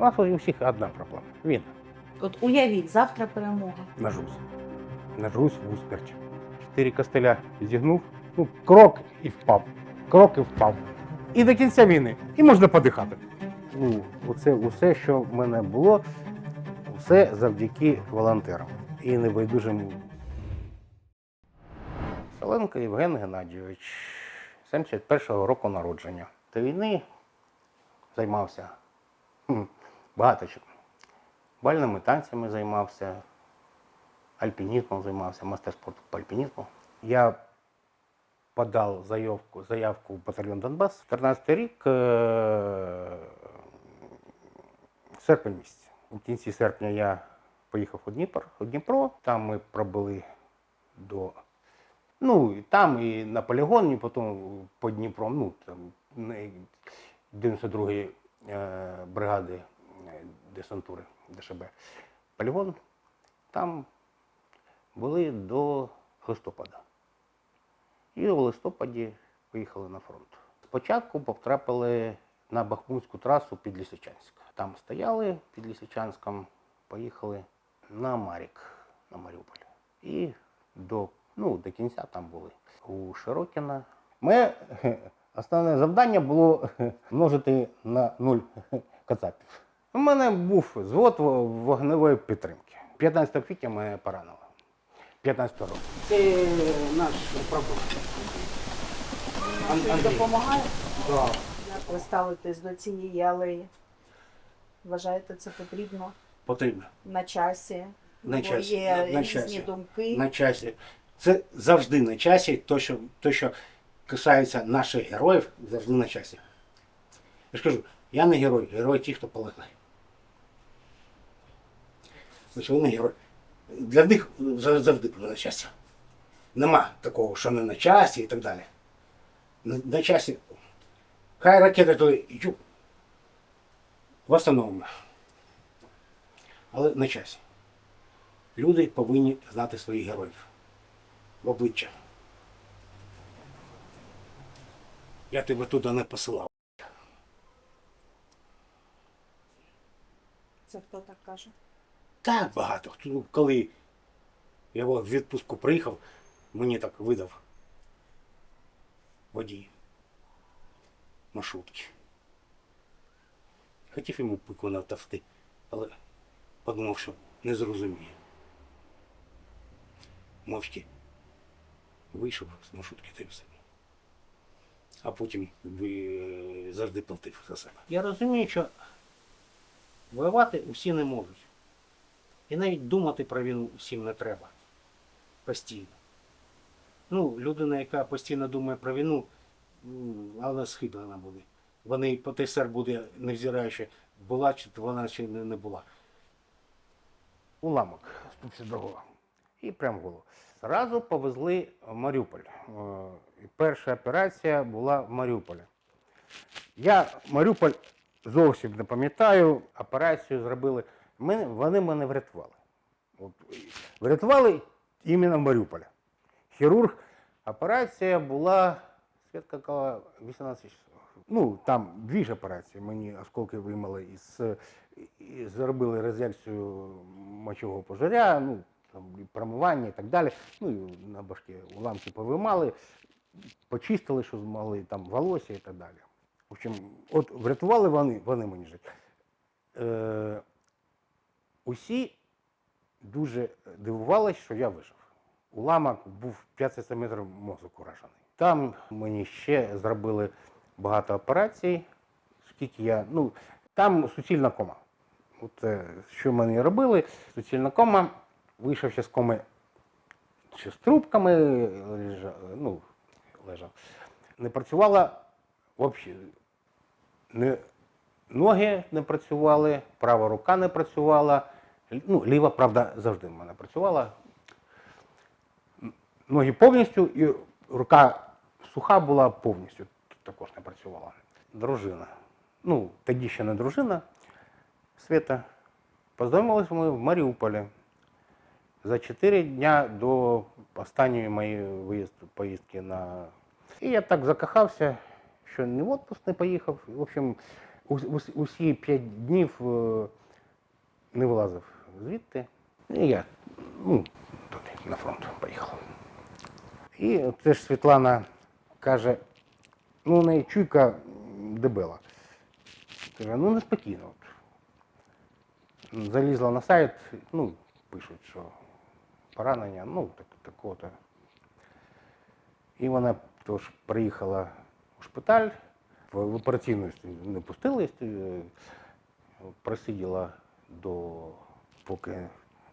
У нас у всіх одна проблема. Він. От уявіть, завтра перемога. Нажусь. Нажусь в усмерть. Чотири костеля зігнув, ну, крок і впав. Крок і впав. І до кінця війни. І можна подихати. Ну, оце усе, що в мене було, все завдяки волонтерам і небайдужим. Соленко Євген Геннадійович, 71-го року народження. До війни займався хм, багато чим. Бальними танцями займався, альпінізмом займався, мастер спорту по альпінізму. Я подав заявку, заявку в батальйон Донбас. 14 рік, е, серпень місяць. У кінці серпня я поїхав у Дніпро, у Дніпро. Там ми пробули до. Ну, і там і на полігоні, потім по Дніпру, ну, там, 92-ї е, бригади десантури ДШБ. Полігон. Там були до листопада. І у листопаді поїхали на фронт. Спочатку потрапили на Бахмутську трасу під Лісичанськ. Там стояли під Лісичанськом, поїхали на Марік, на Маріуполь. І до, ну, до кінця там були. У Широкіна. Хе, основне завдання було множити на нуль кацапів. У мене був звод вогневої підтримки. 15 квітня мене поранило. 15 років. Це наш. Ан- Андрій. Допомагає? Да. Як ви ставитесь до цієї алеї? Вважаєте, це потрібно Потрібно. на часі? На Бо часі, Є на- на різні часі. думки. На часі. Це завжди на часі. То, що, то, що касається наших героїв, завжди на часі. Я ж кажу, я не герой, герой ті, хто полегли. Значить, вони. Для них завжди буде на часі. Нема такого, що не на часі і так далі. На, часі. Хай ракети то ю, встановимо. Але на часі. Люди повинні знати своїх героїв в обличчя. Я тебе туди не посилав. Це хто так каже? Так багато. Хто- Коли я в відпустку приїхав, мені так видав водій маршрутки. Хотів йому пику навтовти, але подумав, що не зрозуміє. Мовчки вийшов з маршрутки й все. А потім е, завжди платив за себе. Я розумію, що воювати усі не можуть. І навіть думати про війну всім не треба. Постійно. Ну, людина, яка постійно думає про війну, але схиблена буде. Вони по ТСР буде, невзираючи, була чи вона чи не, була. Уламок з другого. І прям в голову. Зразу повезли в Маріуполь. Е, Перша операція була в Маріуполі. Я Маріуполь зовсім не пам'ятаю. Операцію зробили. Мене, вони мене врятували. От, врятували іменно в Маріуполі. Хірург. Операція була казала, 18 часов. Ну, там дві ж операції. Мені осколки виймали із, і зробили резекцію мочового пожаря, ну, там, промивання і так далі. Ну, і на башки уламки повиймали, почистили, що змогли, там волосся і так далі. В общем, от врятували вони, вони мені життя. Е, усі дуже дивувалися, що я вижив. Уламок був 5 сантиметрів мозок уражений. Там мені ще зробили багато операцій, скільки я. Ну, там суцільна кома. От, е, що мені робили, суцільна кома, вийшов ще з коми ще з трубками, лежав, ну, лежав. Не працювала взагалі. Не, ноги не працювали, права рука не працювала. Ну, ліва, правда, завжди в мене працювала. Ноги повністю і рука суха була повністю, також не працювала. Дружина. Ну, тоді ще не дружина Света. Познайомилися ми в Маріуполі за 4 дня до останньої моєї поїздки на. І я так закохався, що ні в отпуск не поїхав. В общем, ус- ус- усі п'ять днів е, не вилазив звідти. І я ну, туди, на фронт поїхав. І от теж Світлана каже, ну, у неї чуйка дебела. Каже, ну неспокійно. Залізла на сайт, ну, пишуть, що поранення, ну, так, такого-то. І вона тож приїхала у шпиталь, в операційну не пустили, е, просиділа до поки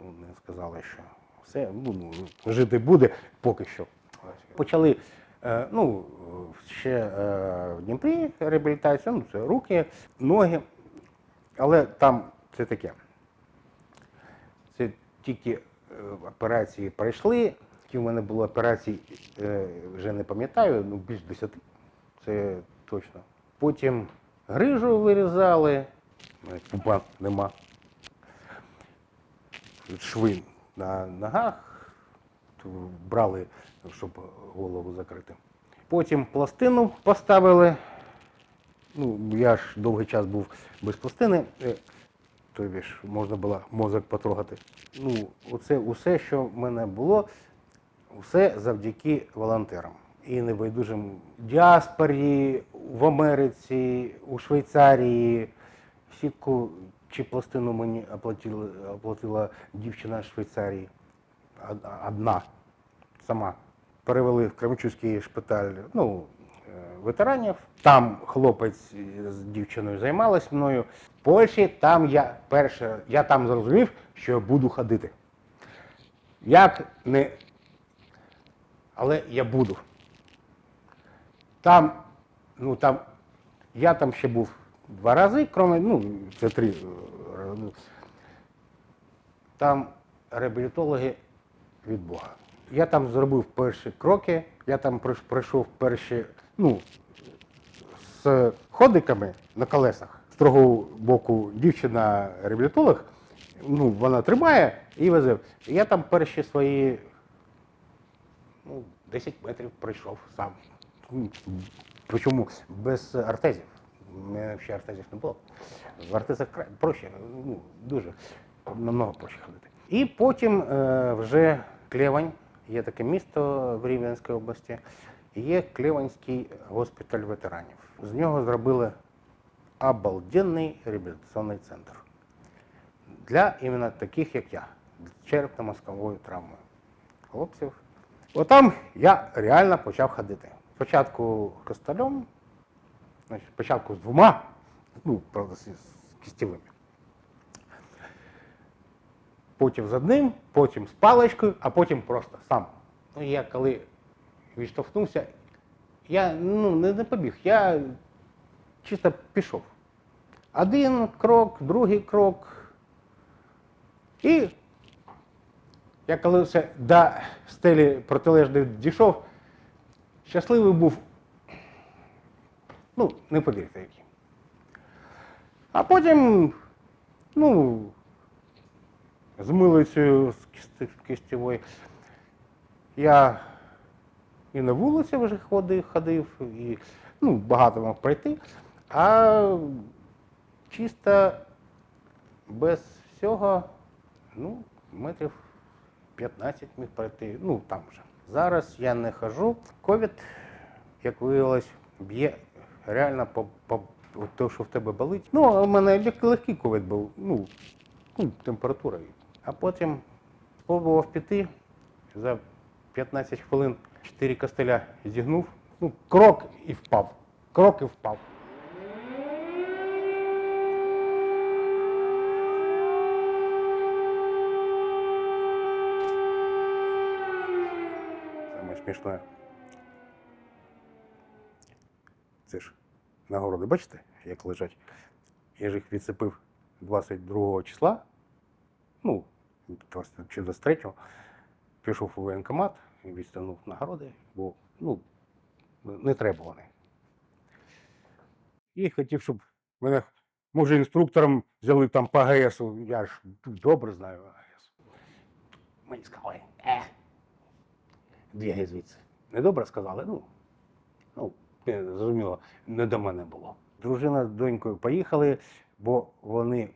не сказали, що все, ну, ну, жити буде поки що. Почали е, ну, ще е, в Дніпрі реабілітацію, ну, це руки, ноги, але там це таке. Це тільки е, операції пройшли. Які в мене було операцій, е, вже не пам'ятаю, ну більш десяти. Це точно. Потім грижу вирізали, пупа нема. Шви на ногах, брали, щоб голову закрити. Потім пластину поставили. Ну, я ж довгий час був без пластини. е, Тобі ж можна було мозок потрогати. Ну, оце усе, що в мене було, все завдяки волонтерам. І небайдужим діаспорі в Америці, у Швейцарії. Сітку чи пластину мені оплатила, оплатила дівчина з Швейцарії. Одна сама. Перевели в Кременчуцький шпиталь ну, е, ветеранів. Там хлопець з дівчиною займалась мною. В Польщі там я перше, я там зрозумів, що я буду ходити. Як не. Але я буду. Там, ну там, я там ще був два рази, крім, ну, це три. е, ну, Там реабілітологи від Бога. Я там зробив перші кроки, я там пройшов перші, ну, з ходиками на колесах. З другого боку дівчина реабілітолог, ну, вона тримає і везе. Я там перші свої ну, 10 метрів пройшов сам. Причому без артезів. Мене взагалі артезів не було. В артезах проще, ну, дуже намного проще ходити. І потім е, вже Клевань, є таке місто в Рівненській області, є Клеванський госпіталь ветеранів. З нього зробили обалденний реабілітаційний центр для іменно таких, як я, черепно-мозковою травмою хлопців. Отам я реально почав ходити. Спочатку костылем, значить, спочатку з двома, ну, правда, з, кістєвими. Потім з одним, потім з паличкою, а потім просто сам. Ну, я коли відштовхнувся, я ну, не, не побіг, я чисто пішов. Один крок, другий крок. І я коли все до стелі протилежної дійшов, щасливий був. Ну, не повірте який. А потім, ну, з милицею з кісти- я і на вулиці вже ходив, і ну, багато мав пройти, а чисто без всього, ну, метрів 15 міг пройти, ну там вже. Зараз я не хожу. Ковід, як виявилось, б'є реально по, по те, що в тебе болить. Ну, а в мене лег- легкий ковід був, ну, ну, температура. А потім спробував піти за 15 хвилин 4 костеля зігнув. Ну, крок і впав. Крок і впав. Саме смішне. Це ж нагороди, бачите, як лежать? Я ж їх відсипив 22 числа, ну, 20 чи 23, пішов у воєнкомат і відстягнув нагороди, бо ну, не треба вони. І хотів, щоб мене, може, інструктором взяли там по АГСу, я ж добре знаю АГС. Мені сказали, е, бігай звідси. Недобре сказали, ну, ну, не, зрозуміло, не до мене було. Дружина з донькою поїхали, бо вони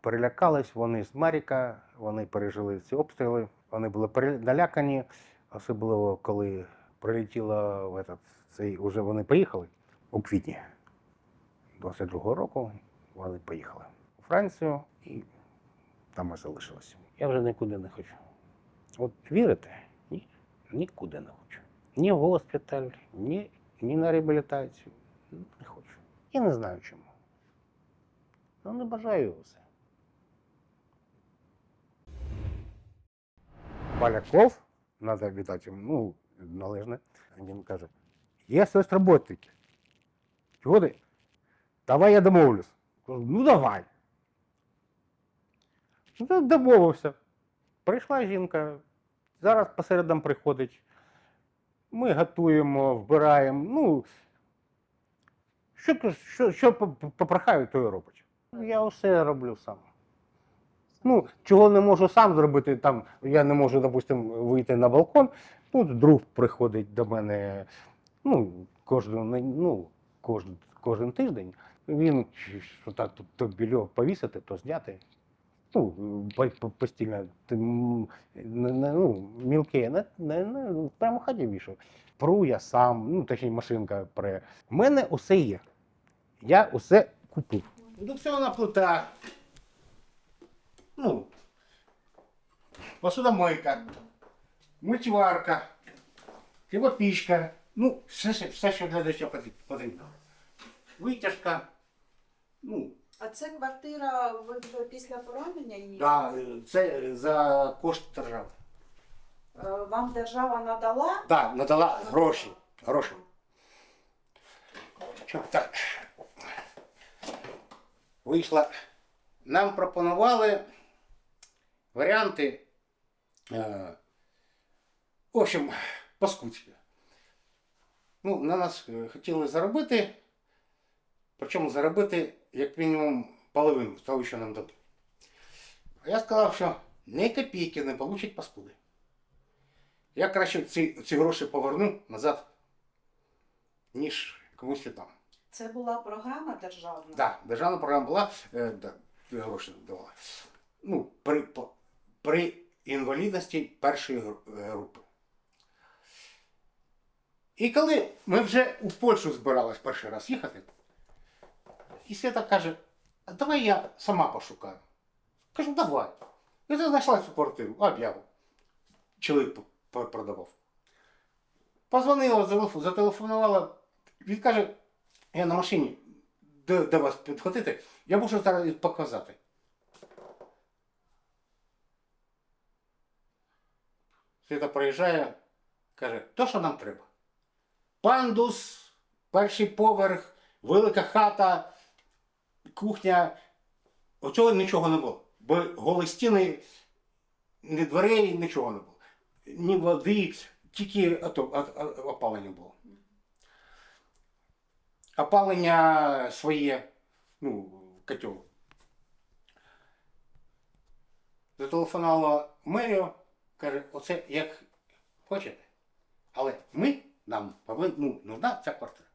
перелякались, вони з Маріка, вони пережили ці обстріли, вони були налякані, особливо коли прилетіло в этот, цей, уже вони поїхали у квітні 22-го року. Вони поїхали у Францію і там і залишилися. Я вже нікуди не хочу. От вірите? Ні, нікуди не хочу. Ні в госпіталь, ні, ні на реабілітацію. Не хочу. Я не знаю чому. Ну, не бажаю все. Поляков, треба віддати ну, належне. Він каже, є щось роботники. Чого ти? Давай я домовлюсь. Кажу, ну давай. Ну, домовився. Прийшла жінка, зараз посередам приходить. Ми готуємо, вбираємо. Ну, що, що, що по- по- попрохаю, то і робить. Ну, Я все роблю сам. Ну, чого не можу сам зробити, там я не можу, допустимо, вийти на балкон. Тут друг приходить до мене ну, кожен, ну, кожен, кожен тиждень. Він що так, то, то більо повісити, то зняти. Ну, по- по- постійно ну, мілке, не, не, не, прямо в хаті вішав. Пру я сам, ну, точніше, машинка пре. У мене усе є. Я усе купив. Індукціонна плита. Ну, посудомойка, мультиварка, хлібопічка. Ну, все, все, все, що дитя потрібно. Витяжка. Ну, А це квартира ви вже після поранення її? да, це за кошт держави. Е, Вам держава надала? Так, надала гроші. Гроші. Що, так. Вийшла. Нам пропонували варіанти. Е, в общем, паскудські. Ну, на нас е, хотіли заробити. Причому заробити як мінімум половину з того, що нам дадуть. А я сказав, що ні копійки не получать паскуди. Я краще ці, ці гроші поверну назад, ніж комусь там. Це була програма державна? Так, державна програма була, е, да, гроші давала. Ну, при, по- при інвалідності першої е, групи. І коли ми вже у Польщу збирались перший раз їхати, і Свята каже, давай я сама пошукаю. Кажу, давай. І ти знайшла цю квартиру, об'яву. Чоловік продавав. Позвонила, зателефонувала, він каже, я на машині до, до вас підходити, я можу зараз показати. Свята приїжджає, каже, то, що нам треба. Пандус, перший поверх, велика хата, кухня. Оцього нічого не було. Бо голі стіни, ні дверей, нічого не було. Ні води, тільки опалення було. Опалення своє, ну, котел. Зателефонувала мерію, каже, оце як хочете. Але ми, нам повинні, ну, нужна ця квартира.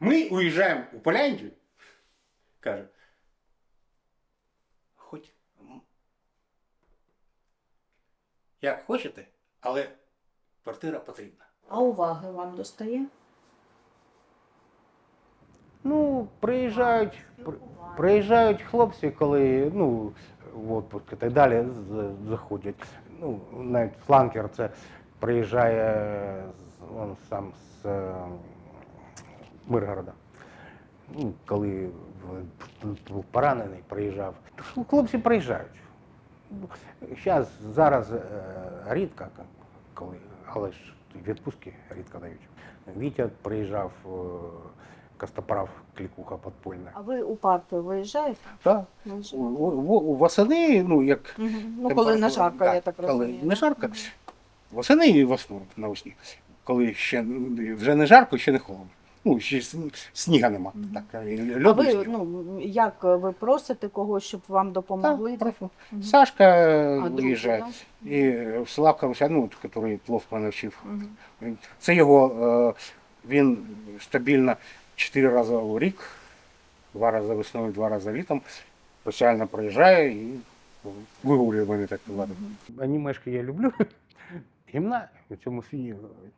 Ми уїжджаємо у Поляндію, каже, хоч як хочете, але квартира потрібна. А уваги вам достає? Ну, приїжджають, при- приїжджають хлопці, коли ну, в отпуск і так далі заходять. Ну, навіть фланкер це приїжджає з- он сам з е, Миргорода. Ну, коли був поранений, приїжджав. Ну, Хлопці приїжджають. Зараз, зараз е, рідко, коли, але ж відпустки рідко дають. Вітя приїжджав, е, Костоправ, клікуха подпольна. А ви у парку виїжджаєте? Так. Виїжджаєте. Восени, ну як. Ну, коли не жарко, да, я так коли розумію. Не жарко. Восени і весною навесні. Коли ще ну, вже не жарко, ще не холодно. Ну, ще сніга нема. Так, і А льоду і ви, сніг. ну, як ви просите когось, щоб вам допомогли? Так, прошу. Мгм. Сашка виїжджає. да? І Славка ну, який плов мене вчив. Мгм. Це його, е, він стабільно чотири рази у рік, два рази весною, два рази літом, спеціально приїжджаю і вигулює мене так казати. Анімешки я люблю. Гімна у цьому світі,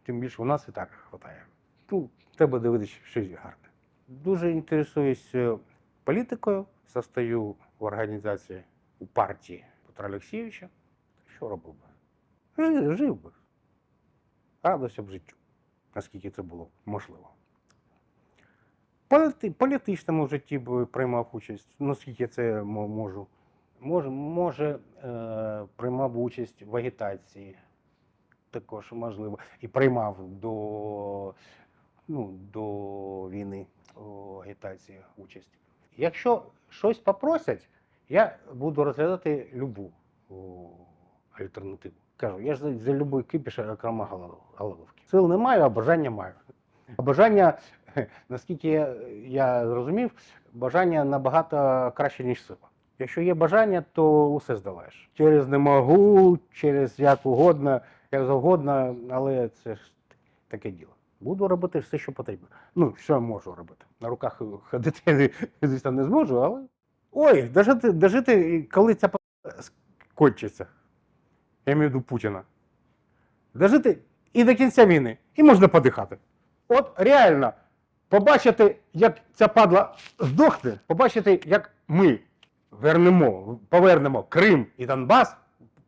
тим більше у нас і так вистачає. Ну, треба дивитися щось гарне. Дуже інтересуюсь е, політикою, состою в організації у партії Петра Олексійовича. Що робив би? Жив, жив би. Радувався б життю, наскільки це було можливо. Політи, політичному житті б приймав участь, наскільки це можу. Може, може е, приймав участь в агітації, також можливо. І приймав до, ну, до війни агітації участь. Якщо щось попросять, я буду розглядати любу альтернативу. Кажу, я ж за, любий кипіш, окрема головки. Сил не маю, а бажання маю. А бажання, наскільки я, зрозумів, бажання набагато краще, ніж сила. Якщо є бажання, то усе здолаєш. Через не можу, через як угодно, як завгодно, але це ж таке діло. Буду робити все, що потрібно. Ну, що я можу робити? На руках ходити, звісно, не зможу, але. Ой, дожити, дожити коли ця скончиться. Я маю виду Путіна. Дожити і до кінця війни. І можна подихати. От реально, побачити, як ця падла здохне, побачити, як ми вернемо, повернемо Крим і Донбас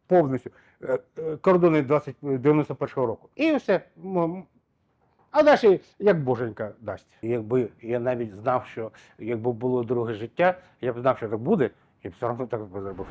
повністю е, е, кордони 20, 91-го року. І все. А далі як боженька дасть. Якби я навіть знав, що якби було друге життя, я б знав, що так буде, і все одно так би зробив.